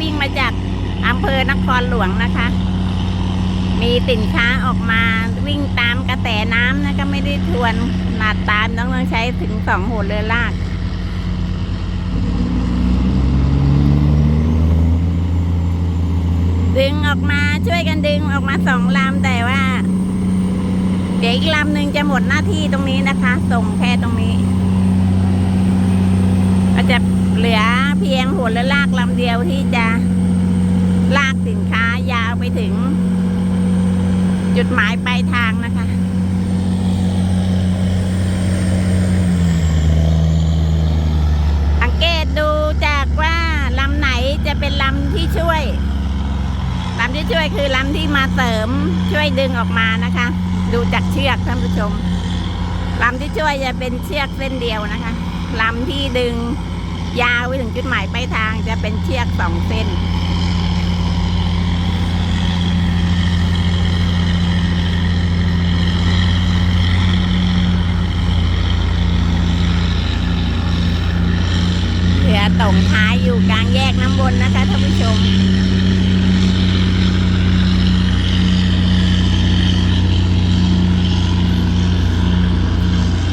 วิ่งมาจากอำเภอนครหลวงนะคะ มีสินค้าออกมาวิ่งตามกระแสน้ำนะก็ไม่ได้ทวนหนาดตามต้องต้องใช้ถึงสองหัวเรือลากดึงออกมาช่วยกันดึงออกมาสองลำแต่ว่า เดี๋ยวอีกลำหนึ่งจะหมดหน้าที่ตรงนี้นะคะ ส่งแค่ตรงนี้ ก็จะเหลือ เพียงหัวเรือลากลำเดียวที่จะลากสินค้ายาวไปถึง จุดหมายปลายทางนะคะสังเกตดูจากว่าลำไหนจะเป็นลำที่ช่วยลำที่ช่วยคือลำที่มาเสริมช่วยดึงออกมานะคะ ดูจากเชือกท่านผู้ชมลำที่ช่วยจะเป็นเชือกเส้นเดียวนะคะลำที่ดึง ยาวไปถึงจุดหมายปลายทางจะเป็นเชือกสองเส้น เหลือตรงท้ายอยู่กลางแยกน้ำบนนะคะท่านผู้ชม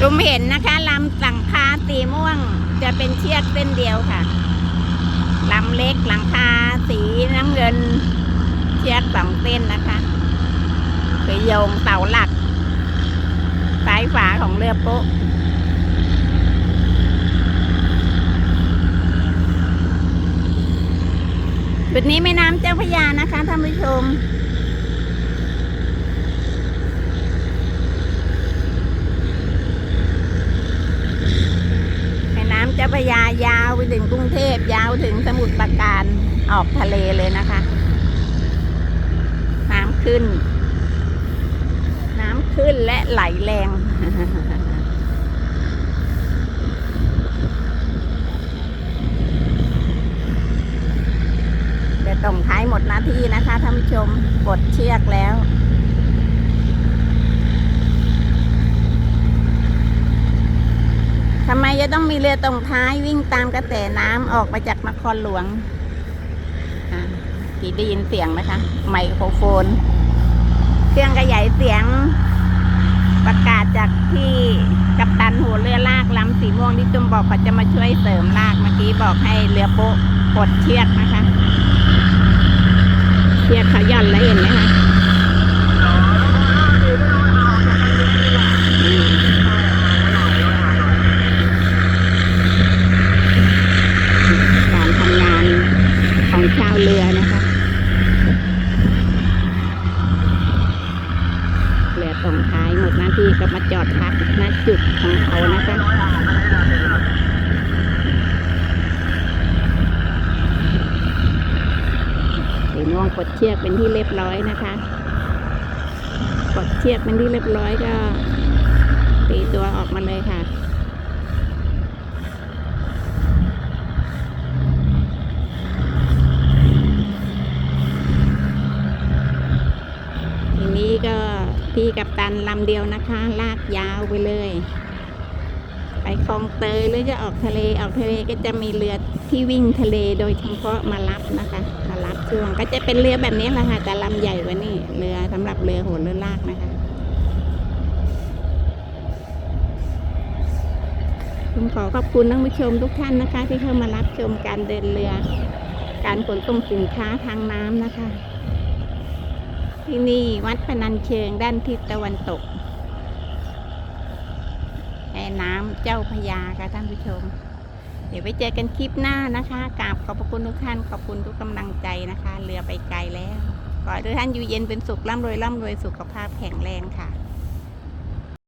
รุมเห็นนะคะลำสังคาสีม่วง จะเป็นเชือกเส้นเดียวค่ะลำเล็กหลังคาสีน้ำเงิน เชือกสองเส้นนะคะคือโยงเสาหลักซ้ายฝาของเรือโป๊ะจุดนี้แม่น้ำเจ้าพระยานะคะท่านผู้ชม แม่น้ำเจ้าพระยายาวไป ถึงกรุงเทพยาวถึงสมุทรปราการออกทะเลเลยนะคะ น้ำขึ้น น้ำขึ้นและไหลแรงเดี๋ยวตรงท้ายหมดหน้าที่นะคะท่านผู้ชมกดเชือกแล้ว ทำไมจะ ต้องมีเรือตรงท้ายวิ่งตามกระแสน้ำออกมาจากนครหลวงอะกี่ได้ยินเสียงไหมคะ ไมโครโฟน เครื่องขยายเสียงประกาศจากที่กัปตันหัวเรือลากลำสีม่วงที่จุมบอกเขาจะมาช่วยเสริมลากเมื่อกี้บอกให้เรือโป๊ะกดเชือกนะคะ เชือกเขาย่อนแล้วเห็นไหมคะอืมการทำงาน ชาวเรือนะคะเรือตรงท้ายหมดหน้าที่ก็มาจอดพักณจุดของเขานะคะสีม่วงกดเชือกเป็นที่เรียบร้อยนะคะกดเชือกเป็นที่เรียบร้อยก็ตีตัวออกมาเลยค่ะ ทีนี้ ก็พี่กับตันลำเดียวนะคะ ลากยาวไปเลย ไปคลองเตยหรือจะออกทะเลออกทะเลก็จะมีเรือที่วิ่งทะเลโดยเฉพาะมารับนะคะ มารับช่วงก็จะเป็นเรือแบบนี้แหละค่ะแต่ลำใหญ่กว่านี่เรือสำหรับเรือโหนเรือลากนะคะผมขอขอบคุณท่านผู้ชมทุกท่านนะคะ ที่เข้ามารับชมการเดินเรือ การขนส่งสินค้าทางน้ำนะคะ ที่นี่วัดพนันเชิงด้านทิศตะวันตกแม่น้ำเจ้าพยาค่ะท่านผู้ชม เดี๋ยวไปเจอกันคลิปหน้านะคะกราบขอบพระคุณทุกท่านขอบคุณทุกกำลังใจนะคะ เรือไปไกลแล้ว ขอให้ทุกท่านอยู่เย็นเป็นสุขร่ำรวยร่ำรวยสุขภาพแข็งแรงค่ะ